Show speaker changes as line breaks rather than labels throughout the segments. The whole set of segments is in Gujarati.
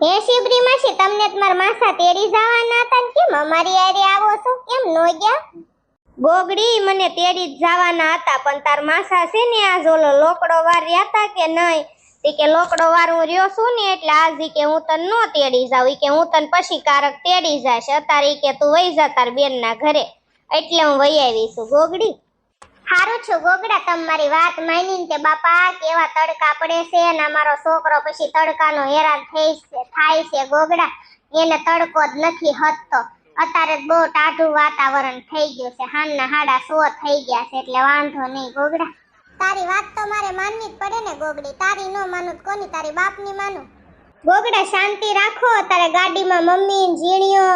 હે શિબરી માસી, તમને તમારા માસા તેડી જવાના હતા ને કેમ? અમારી આરે આવો છો? કેમ નો ગયા? ગોગડી, મને તેડી જવાના હતા, પણ તાર માસા છે ને આ ઓલો લોકડો વાર રહ્યા હતા કે નહીં? તે કે લોકડો વાર હું રહ્યો છું ને, એટલે આજ કે હું તને નો તેડી જાઉં કે હું તને પછી કારક તેડી જાશ અત્યારે કે તું વહી જા તાર બેન ઘરે, એટલે હું વહી આવી છું. ગોગડી હારું છું ગોગડા, તમારી વાત માની તે બાપા, કેવા તડકા પડે છે અને અમારો છોકરો પછી તડકાનો હેરાન થઈ છે, થાય છે ગોગડા. એને તડકો જ નથી હતતો અત્યારે બહુ ટાઢું વાતાવરણ થઈ ગયું છે. હાનના હાડા સો થઈ ગયા છે એટલે વાંધો નહીં ગોગડા. તારી વાત તો મારે માનવી જ પડે ને ગોગડી. તારી નો માનું કોની તારી બાપની માનું? ગોગડા, શાંતિ રાખો. અત્યારે ગાડીમાં મમ્મી ઝીણીઓ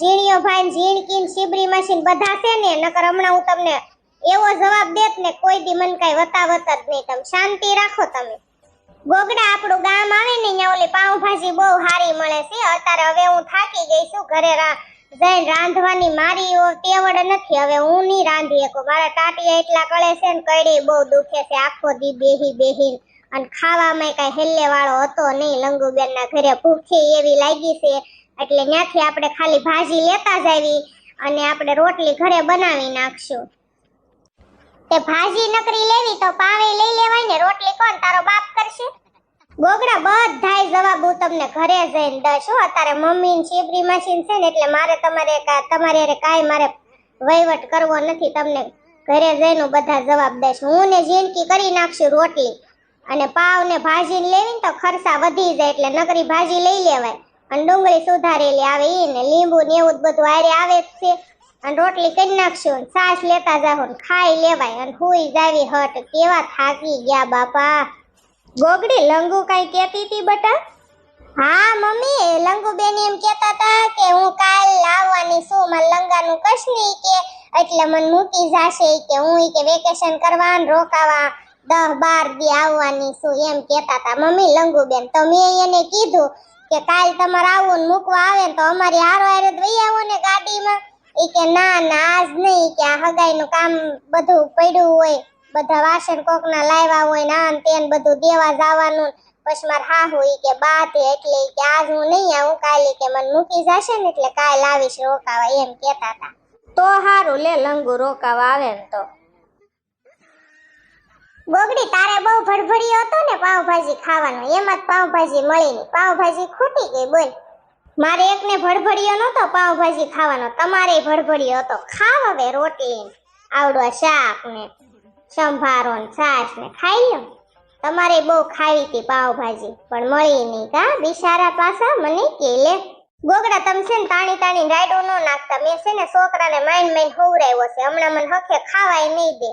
ઝીણીઓ ભાઈ ઝીણકી શીબરી મશીન બધા છે ને. નકર હમણાં હું તમને એવો જવાબ દેત ને કોઈ દી મન કઈ વતાવત જ નહીં. તમે શાંતિ રાખો તમે. ગોગડા આપણું ગામ આવે ને અહીંયા ઓલી પાઉંભાજી બહુ સારી મળે છે. અત્યારે હવે હું થાકી ગઈ છું ઘરે જઈને રાંધવાની મારી તેવડ નથી. હવે હું નહીં રાંધી શકું. મારા ટાટિયા એટલા કળે છે ને કડી બહુ દુખે છે. આખો દી બેહી બેહી અને ખાવામાં કઈ હેલ્લે વાળો હતો નહીં. લંગુબેન ના ઘરે ભૂખી એવી લાગી છે. એટલે ત્યાંથી આપણે ખાલી ભાજી લેતા જાવી અને આપણે રોટલી ઘરે બનાવી નાખશું. તે ભાજી નકરી લેવી તો પાવે લઈ લેવાય ને રોટલી કોણ તારો બાપ કરશે? ગોગડા બધાય જવાબ હું તમને ઘરે જઈને દઈશ હો. અત્યારે મમ્મી ને મશીન છે ને એટલે મારે તમારે તમારે અરે કાંઈ મારે વહીવટ કરવો નથી. તમને ઘરે જઈને બધા જવાબ દઈશ. હું ને જિંદગી કરી નાખશું રોટલી. અને પાવ ને ભાજી લેવી ને તો ખર્ચા વધી જાય એટલે નકરી ભાજી લઈ લેવાય. અને ડુંગળી સુધારેલી આવે એ ને લીંબુ ને એવું બધું આરે આવે જ છે. અને રોટલી કરી નાખશું સાસ લેતા ને ખાઈ લેવાય અને હુઈ જાવી હટ. કેવા થાકી ગયા બાપા. ગોગડી, લંગુ કઈ કેતી હતી બટા? હા, મમ્મી, લંગુ બેન એમ કેતા હતા કે હું કાલ લાવવાની છું મને લંગાનું કશ નહીં કે. એટલે મને મૂકી જાશે કે હું કે વેકેશન કરવા રોકાવા દહ બાર દી આવવાની છું એમ કેતા હતા. મમ્મી, લંગુ બેન, તો મેં એને કીધું કે કાલ તમારે આવું મૂકવા આવે ને તો અમારી હારો હારે દઈ આવો ને ગાડીમાં. ઈ કે ના ના, આજ નહીં, કે આ હગાઈનું કામ બધું પડ્યું હોય, બધા વાસણ કોકના લાવ્યા હોય, ને આમ તેન બધું દેવા જવાનું. પછી મારે હા હોય કે બા એટલે કે આજ હું નહીં આવું, કાલે કે મને મૂકી જશે ને એટલે કાલ આવીશ રોકાવા, એમ કેતા હતા. તો હારું લે, લંગુ રોકાવા આવે ને તો. ગોગડી તારે બહુ ભડભડ્યો હતો ને પાવભાજી ખાવાનો, એમાં જ પાવભાજી મળી નહીં પાવભાજી ખૂટી ગઈ બોલ. મારે એકને ભડભડિયો નહોતો પાઉંભાજી ખાવાનો, તમારે ભડભડિયો હતો. ખાવ હવે રોટલી ને આવડો શાક ને સંભારો ને છાશ ને ખાઈ લો તમારે બહુ ખાવી હતી પાવભાજી પણ મળી નહીં કા? બિશારા પાછા મને કે, લે, ગોગડા, તમે છે ને તાણી તાણી રાયડો ન નાખતા. મેં છે ને છોકરાને માઇન માઇન હોવરાવ્યો છે. હમણાં મને હખે ખાવાય નહીં દે.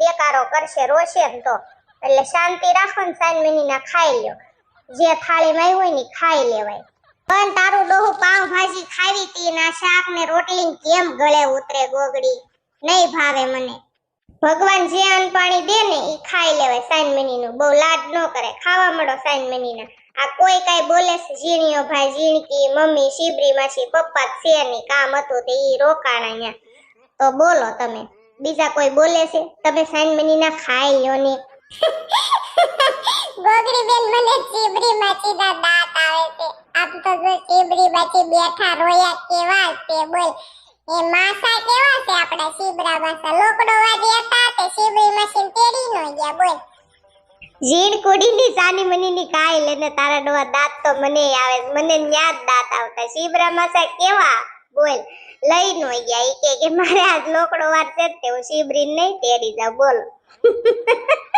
દેકારો કરશે, રોશે ને તો. એટલે શાંતિ રાખો ને સાંજ મહિના ખાઈ લ્યો. જે થાળીમાં આવ્યું હોય ને ખાઈ લેવાય. પણ તારું ડોહું પાઉં ભાજી ખાવી તી ના શાક ને રોટલી કેમ ગળે ઉતરે ગોગડી? નહીં ભાવે મને. ભગવાન જે અન્ન દે ને એ ખાઈ લેવાય સાઈન મહિનીનું બહુ લાડ ન કરે. ખાવા મળો સાઈન મહિનીના આ કોઈ કાંઈ બોલે છે, ઝીણીઓ ભાઈ, ઝીણકી, મમ્મી, શીબરી, માસી, પપ્પા છે નહીં, કામ હતું તે ઈ રોકાણ અહીંયા. તો બોલો તમે. બીજા કોઈ બોલે છે, તમે સાઈન મહિનીના ખાઈ લ્યો ને. ગોગડી બેન મને શીબરી માસી ના દાંત આવે છે. આમ તો જો ચીબરી માચી બેઠા રોયા કેવા તે બોલ. એ માસા કેવા છે આપણા ચીબરા માસા? લોકડો વાજી હતા તે ચીબરી મશીન તેડી નો ગયા, બોલ. જીણ કુડીની સાની મનીની કાઈ લેને તારા ડોવા દાંત તો મને આવે, મને ન્યાદ દાંત આવતા. ચીબરા માસા કેવા? બોલ. લઈ નો ગયા. એ કે મારે આજ લોકડો વાર છે તે હું ચીબરી નહીં તેડી જાઉં. બોલો.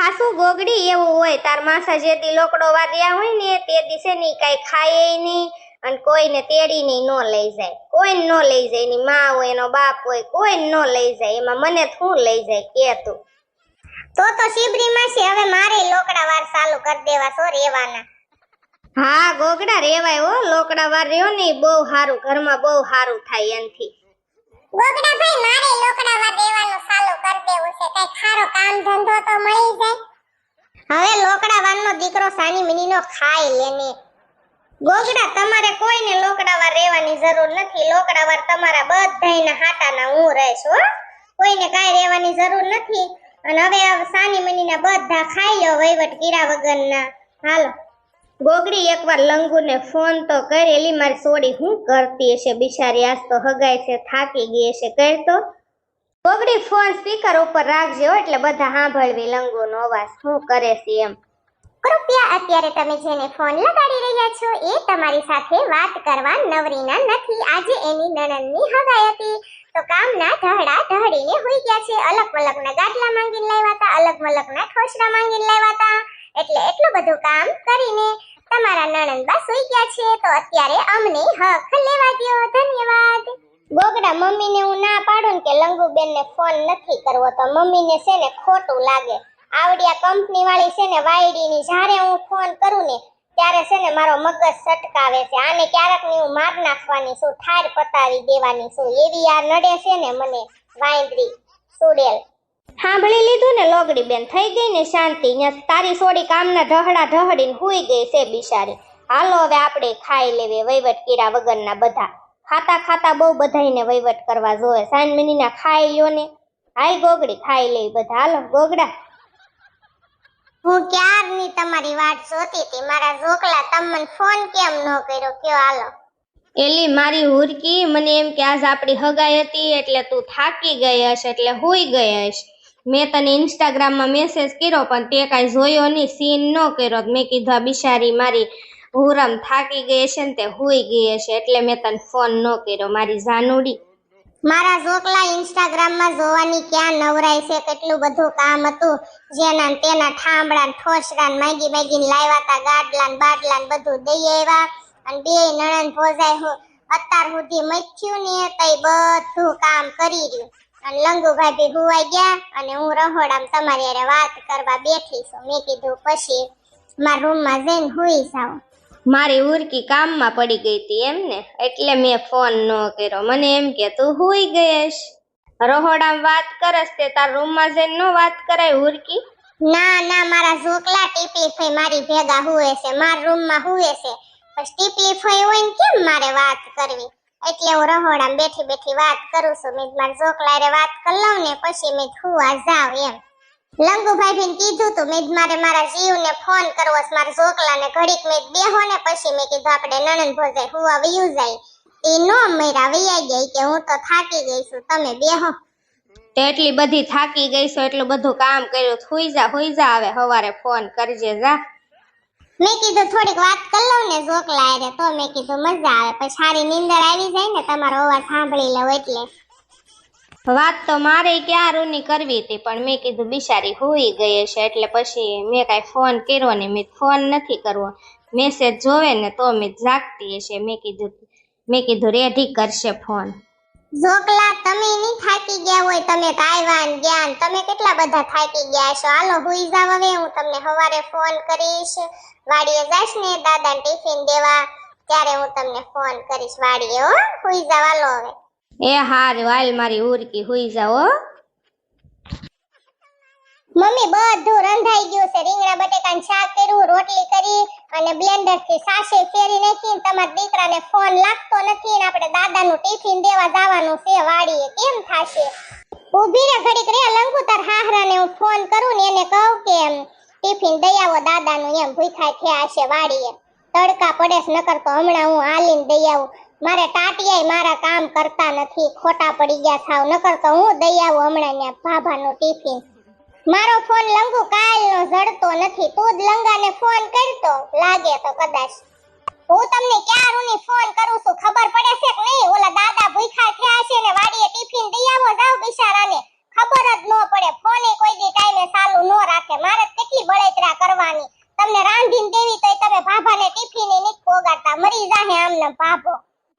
હાસુ ગોગડી એવું હોય. તાર માસા જે દી લોકડો વાગ્યા હોય ને તે દિવસે ની કઈ ખાય નહીં અને કોઈને તેડી નહીં નો લઈ જાય. કોઈને નો લઈ જાય. એની માં હોય એનો બાપ હોય કોઈને નો લઈ જાય. એમાં મને શું લઈ જાય કે તું? તો તો શિબરી માસી હવે મારે લોકડા વાર ચાલુ કરી દેવા સો રેવાના. હા ગોગડા રેવાય હો. લોકડા વાર રહ્યો ને બહુ સારું ઘરમાં બહુ સારું થાય એનથી. ગોગડા ભાઈ, મારે લોકડા વાર રહેવાનું ચાલુ કરી દેવું છે. કઈ ખારો કામ ધંધો તો મળી જાય. હવે લોકડા વારનો દીકરો સાની મિનીનો ખાઈ લેને ગોગડા, તમારે કોઈને લોકડા વાર રહેવાની જરૂર નથી. લોકડાવાર તમારા બધાયના હાટાના હું રહીશ, હો. કોઈને કાંઈ રહેવાની જરૂર નથી. અને હવે સાની મનીના બધા ખાઈ લો વહીવટ કીરા વગરના. હાલો. ગોગડી એકવાર લંગુને ફોન તો કરેલી મારી સોડી હું કરતી હશે? બિચારી આજ તો હગાય છે, થાકી ગઈ હશે. કર ગોગડી ફોન સ્પીકર ઉપર રાખજે એટલે બધા સાંભળવી લંગુનો અવાજ. શું કરે છે એમ? કૃપયા અત્યારે તમે જેને ફોન લગાડી રહ્યા છો, એ તમારી સાથે વાત કરવા નવરીના નથી. આજે એની નણંદની હગાઈ હતી. તો કામના ઢહડા ઢહડીને હોઈ ગયા છે. અલગ મલકના ગાટલા માંગીને લાવ્યા હતા, અલગ મલકના ઠોસરા માંગીને લાવ્યા હતા. એટલે એટલું બધું કામ કરીને તમારા નણંદબા સુઈ ગયા છે, તો અત્યારે અમને હક લેવા દો ધન્યવાદ. ગોગડા મમ્મીને હું ના પાડું ને કે લંગુબેન બેનને ફોન નથી કરવો, તો મમ્મીને છે ને ખોટું લાગે. આવડિયા કંપની વાળી છે ને વાયડીની, જ્યારે હું ફોન કરું ને, ત્યારે છે ને મારો મગજ સટકાવે છે. આને ક્યારેકની હું માર નાખવાની છું, ઠાર પતાવી દેવાની છું. એવી આ નડે છે ને મને વાંદરી, સુડેલ. સાંભળી લીધું ને લોગડી બેન થઈ ગઈ ને શાંતિ. તારી સોડી કામના ઢહડા ઢહડીને હુઈ ગઈ છે બિચારી. હાલો હવે આપણે ખાઈ લેવી વહીવટ કીરા વગરના બધા. ખાતા ખાતા બહુ બધાને વહીવટ કરવા જોવે. સાંજ મિનીના ખાઈ લ્યો ને. હાય ગોગડી ખાઈ લેવી બધા. હાલો ગોગડા. હું ક્યારની તમારી વાત જોતી હતી? મારા ઝોકલા તમને ફોન કેમ ન કર્યો? કયો હાલો. એલી મારી હુરકી મને એમ કે આજ આપણી હગાઈ હતી એટલે તું થાકી ગઈ હશે એટલે હોઈ ગઈ હશે. મેં તને ઇન્સ્ટાગ્રામમાં મેસેજ કર્યો, પણ તે કાંઈ જોયો નહીં. સીન ન કર્યો. મેં કીધું, આ બિચારી મારી હુરમ થાકી ગઈ હશે ને તે હોઈ ગઈ હશે, એટલે મેં તને ફોન ન કર્યો. મારી જાનુડી. મારા જોકલા ઇન્સ્ટાગ્રામમાં જોવાની ક્યાં નવરાય છે, કેટલું બધું કામ હતું, જેના તેના ઠામડા ને ઠોસરા ને માગી માગીને લાવ્યા તા ગાડલા ને બાટલા ને બધું દઈ આવ્યા. અને બે નણંદ ભોજાય અત્યાર સુધી મથ્યું ને તઈ બધું કામ કરી રહ્યું. અને લંગુભાઈ ભુવાઈ ગયા અને હું રહોડામ તમારી યારે વાત કરવા બેઠી છું. મેં કીધું પછી મારા રૂમમાં જઈને હુઈ જાઉં. મારી ઉરકી કામમાં પડી ગઈ હતી એમ ને એટલે મેં ફોન ન કર્યો. મને એમ કે તું હુઈ ગઈશ રહોડામ વાત કરસ તે તાર રૂમમાં જઈને નો વાત કરાય ઉરકી? ના ના મારા ઝોકલા ટીપી ફઈ મારી ભેગા હુએ છે. મારા રૂમમાં હુએ છે. પછી ટીપી ફઈ હોય ને કેમ મારે વાત કરવી? એટલે હું રહોડામાં બેઠી બેઠી વાત કરું છું. મેં મારા ઝોકલા વાત કરી લઉં ને પછી મેં હુવા જાવ એમ. લંગુભાઈ ભીને કીધું તું, મેં મારે મારા જીવને ફોન કરવો છે, મારા ઝોકલાને ઘડીક મેં બેહો ને પછી મેં કીધું, આપણે નણંદ ભોજાય હુવા વયું જાય. એ નો મેરા વૈયા ગઈ કે હું તો થાકી ગઈ છું, તમે બેહો. તે એટલી બધી થાકી ગઈ છો, એટલું બધું કામ કર્યું હુઈ જા હુઈ જા આવે સવારે ફોન કરજે, જા. મેં કીધું થોડીક વાત કરી લઉં ને ઝોકલા હારે તો મેં કીધું મજા આવે. પછી સારી નીંદર આવી જાય ને, તમારો અવાજ સાંભળી લઉં એટલે. વાત તો મારે ક્યાં રૂની કરવી હતી, પણ મેં કીધું બિચારી હોઈ ગઈ હશે, એટલે પછી મેં કાંઈ ફોન કર્યો ને મેં ફોન નથી કરવો. મેસેજ જોવે ને તો મેં જાગતી હશે. મેં કીધું મેં કીધું રેડી કરશે ફોન. ઝોકલા તમે નહીં થાકી ગયા હોય, તમે તાઇવાન ગયા ને તમે કેટલા બધા થાકી ગયા છો? હાલો, હુઈ જાવ હવે, હું તમને સવારે ફોન કરીશ. વાડીએ જઈશ ને, દાદાને ટિફિન દેવા, ત્યારે હું તમને ફોન કરીશ. વાડીએ હો, હુઈ જાવ, હાલો હવે. એ હાર વાલ મારી ઉરકી હુઈ જાવ, હો. મમ્મી, બધું રંધાઈ ગયું છે. રીંગણા, બટેકાનું શાક કર્યું, રોટલી કરી અને બ્લેન્ડરથી સાસે ફેરી નાખી તમારા દીકરાને ફોન લાગતો નથી ને આપણે દાદાનું ટિફિન દેવા જવાનું છે વાડીએ. કેમ થાશે? ઊભી રે ઘડીક, રે લંગુ તાર હાહરાને હું ફોન કરું ને એને કહું કે ટિફિન દઈ આવો દાદાનું. એમ ભૂખ્યા થયા હશે વાડીએ. તડકા પડે છે, નકર તો હમણાં હું હાલીને દઈ આવું. મારે ટાટિયાય મારા કામ કરતા નથી, ખોટા પડી ગયા થાવ નકર તો હું દઈ આવું હમણાં ત્યાં ભાભાનું ટિફિન. મારો ફોન લંગુ કાલનો જડતો નથી. તું જ લંગાને ફોન કરતો. લાગે તો કદાચ. હું તમને ક્યારુની ફોન કરું છું ખબર પડે છે કે નહીં ઓલા દાદા ભૂખ્યા થયા છે ને વાડીએ ટિફિન દઈ આવો જાવ બિચારાને ખબર જ ન પડે ફોને કોઈ દી ટાઈમે ચાલુ ન રાખે મારે તો કેટલી બળતરા કરવાની તમને રાંધીને દેવી તોય તમે ભાભાને ટિફિન નથી પોગાડતા મરી જાહે આમને ભાભો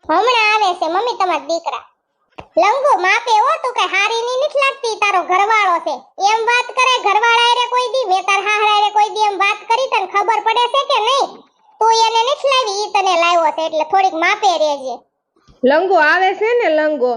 હમણાં આવે છે મમ્મી તમારા દીકરા લંગુ માપે હો તું કઈ હારી ની નથી લાગતી તારો ઘરવાળો છે એમ વાત કરે ઘરવાળા હારે કોઈ દી મેં તાર હાહરા હારે કોઈ દી એમ વાત કરી તને ખબર પડે છે કે નહીં તું એને નથી લાવી ઈ તને લાવ્યો છે એટલે થોડીક માપે રહેજે.
લંગો આવે છે ને લંગો?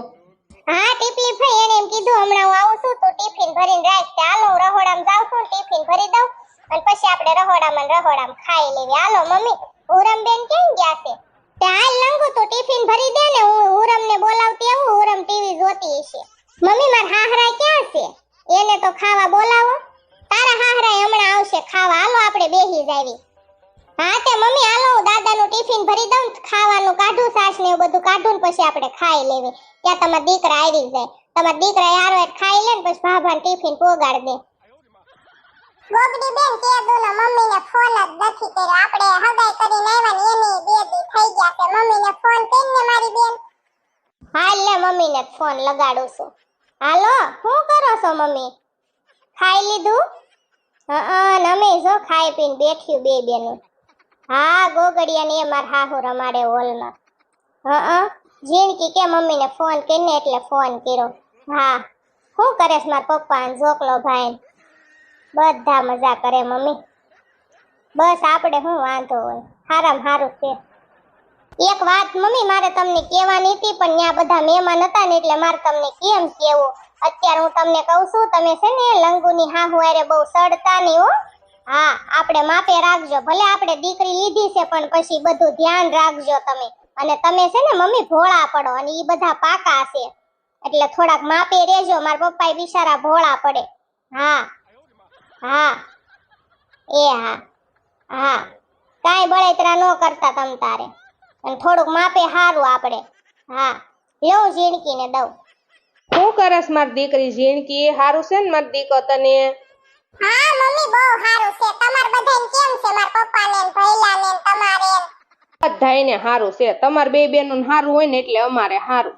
હા ટીપલી ભાઈ એને એમ કીધું હમણાં હું આવું છું તો ટિફિન ભરીને રાખ. કે હાલો હું રહોડામાં જાઉં છું ટિફિન ભરી દઉં. અને પછી આપણે રહોડામાં રહોડામાં ખાઈ લેવી. હાલો મમ્મી ઉરમબેન કેમ ગયા છે? તે હાલ લંગો તું ટિફિન ભરી દે ને હું ઉરમને બોલાવતી આવું ઉરમ ટીવી જોતી હશે. મમ્મી ખાઈ લેવી. ત્યાં તમાર દીકરા આવી જાય. તમાર દીકરા હારો હેઠ ખાઈ લે ને પછી ભાભાને ટિફિન પોગાડ દે.
ગોગડી બેન તે દુનો મમ્મીને ફોન જ નથી કર્યો. આપણે હગાઈ કરીને આવ્યા ને એની બે દી થઈ ગયા છે. મમ્મીને ફોન કરીને મારી બેન?
હાલ લે મમ્મીને ફોન લગાડું છું. હાલો શું કરો છો મમ્મી? ખાઈ લીધું? હા નમે જો ખાઈ પીને બેઠ્યું બે બેનું. હા ગોગડિયા ને એ મારા હાહુ રમાડે હોલમાં. હા જીણકી કે મમ્મીને ફોન કરીને એટલે ફોન કર્યો. હા, શું કરે છે મારા પપ્પા ને જોકલો ભાઈ. બધા મજા કરે મમ્મી. બસ આપણે શું વાંધો હોય? હારામ હારું છે. એક વાત મમ્મી, મારે તમને કહેવાની હતી, પણ ત્યાં બધા મહેમાન હતા ને એટલે મારે તમને કેમ કેવું? અત્યારે હું તમને કહું છું, તમે છે ને લંગુની હાહુ હારે બહુ સડતા નહીં હો. હા, આપણે માપે રાખજો. ભલે આપણે દીકરી લીધી છે, પણ પછી બધું ધ્યાન રાખજો તમે. અને તમે છે ને મમ્મી ભોળા પડો અને એ બધા પાકા છે. એટલે થોડાક માપે રેજો મારા પપ્પા બિચારા ભોળા પડે. હા હા એ હા હા. કાંઈ બળેતરા ન કરતા તમ તારે. અને થોડુંક માપે સારું આપણે હા લઉં ઝીણકીને દઉં.
શું કરસ માર દીકરી ઝીણકી? હારું છે ને માર દીકો તને?
હા મમ્મી બહુ સારું છે. તમાર બધાને કેમ છે? માર પપ્પા ને ભૈલાને ને?
બધાયને હારું છે. તમાર બે બેનું હારું હોય ને એટલે અમારે હારું.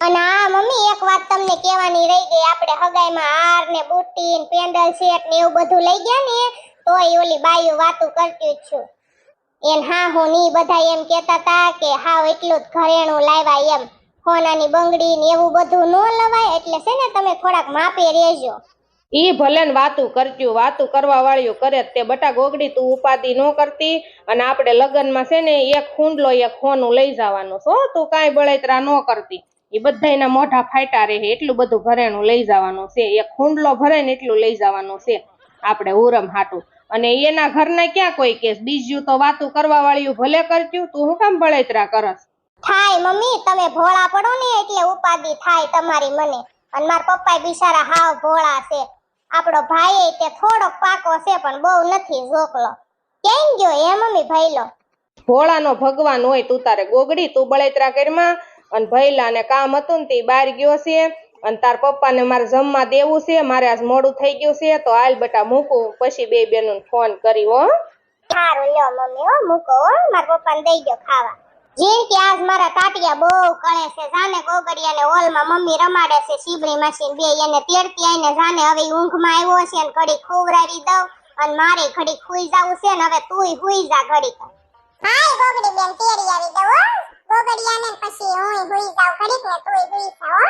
અને આ મમ્મી એક વાત તમને કહેવાની રહી ગઈ. આપણે હગાઈમાં હાર ને બુટ્ટી ને પેન્ડલ સેટ ને એવું બધું લઈ ગયા ને, તોય ઓલી બાયું વાતું કરતી જ છું. એન હા, હું ની બધા એમ કહેતા તા કે હાવ એટલું જ ઘરેણું લાવ્યા એમ. સોનાની બંગડી ને એવું બધું ન લવાય એટલે છે ને તમે થોડાક માપે રહેજો.
ઈ ભલે વાતું કરતું વાતું કરવા વાળ્યું કરે તે. બટા ગોગડી તું ઉપાધિ ન કરતી અને આપણે લગ્નમાં છે ને એક ખૂંડલો એક હોનું લઈ જવાનું. છો તું કાંઈ બળતરા ન કરતી? એ બધાયના મોઢા ફાટા રહે, એટલું બધું ઘરેણું લઈ જવાનું છે. એક ખૂંડલો ભરે ને એટલું લઈ જવાનું છે. આપણે ઉરમ હાટું. અને એના ઘરના ક્યાં કોઈ કેસ? બીજું તો વાતું કરવા વાળ્યું ભલે કરતું તું હું કામ બળેતરા કરસ?
થાય મમ્મી, તમે ભોળા પડો ને એટલે ઉપાધિ થાય તમારી મને. અને મારા પપ્પા બિચારા હાવ ભોળા છે. આપણો ભાઈ તે થોડોક પાકો છે પણ બહુ નથી ઝોકલો. કેમ ગયો હે મમ્મી ભઈલો?
ભોળાનો ભગવાન હોય તું તારે ગોગડી તું બળેતરા કરમાં અને ભૈલા ને કામ હતું ને તે બહાર ગયો છે. અને તાર પપ્પાને મારે જમવા દેવું છે. મારે આજ મોડું થઈ ગયું છે. તો હાલ બટા મૂકું. પછી બે બેનું ફોન કરી હો.
સારું લ્યો મમ્મી હો મૂકો હો. મારા પપ્પાને દઈ ગયો ખાવા. કે આજ મારા તાટિયા બહુ કળે છે, જાને ગોગડિયાને હોલમાં મમ્મી રમાડે છે સીબડી મશીન બે એને તેડતી આઈને જાને હવે ઊંઘમાં આવ્યો છે ને ઘડી ખોવરાવી દઉં અને મારે ઘડી ખુઈ જાવું છે ને હવે તુંય હુઈ જા ઘડી
હાય ગોગડી બેન તેડી આવી દઉં ગોગડિયા ગોગડિયાને પછી હું હુઈ જાવ ઘડીક ને તુંય હુઈ જા હો.